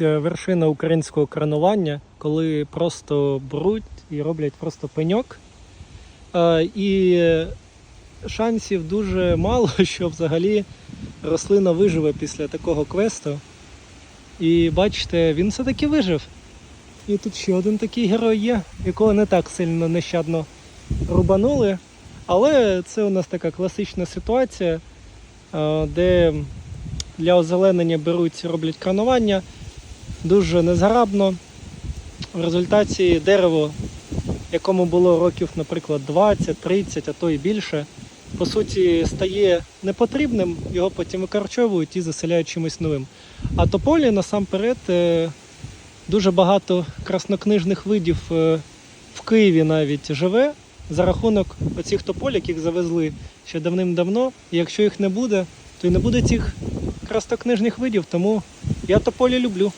Вершина українського коронування, коли просто беруть і роблять просто пеньок. Е, І шансів дуже мало, що взагалі рослина виживе після такого квесту. І бачите, він все-таки вижив. І тут ще один такий герой є, якого не так сильно нещадно рубанули. Але це у нас така класична ситуація, е, де для озеленення беруть, роблять кранування дуже незграбно. В результаті дерево, якому було років, наприклад, 20, 30, а то і більше, по суті, стає непотрібним, його потім викорчовують і заселяють чимось новим. А тополі насамперед е, дуже багато краснокнижних видів е, в Києві навіть живе за рахунок оцих тополь, яких завезли ще давним-давно. І якщо їх не буде, то і не буде цих краснокнижних видів. Тому я тополі люблю.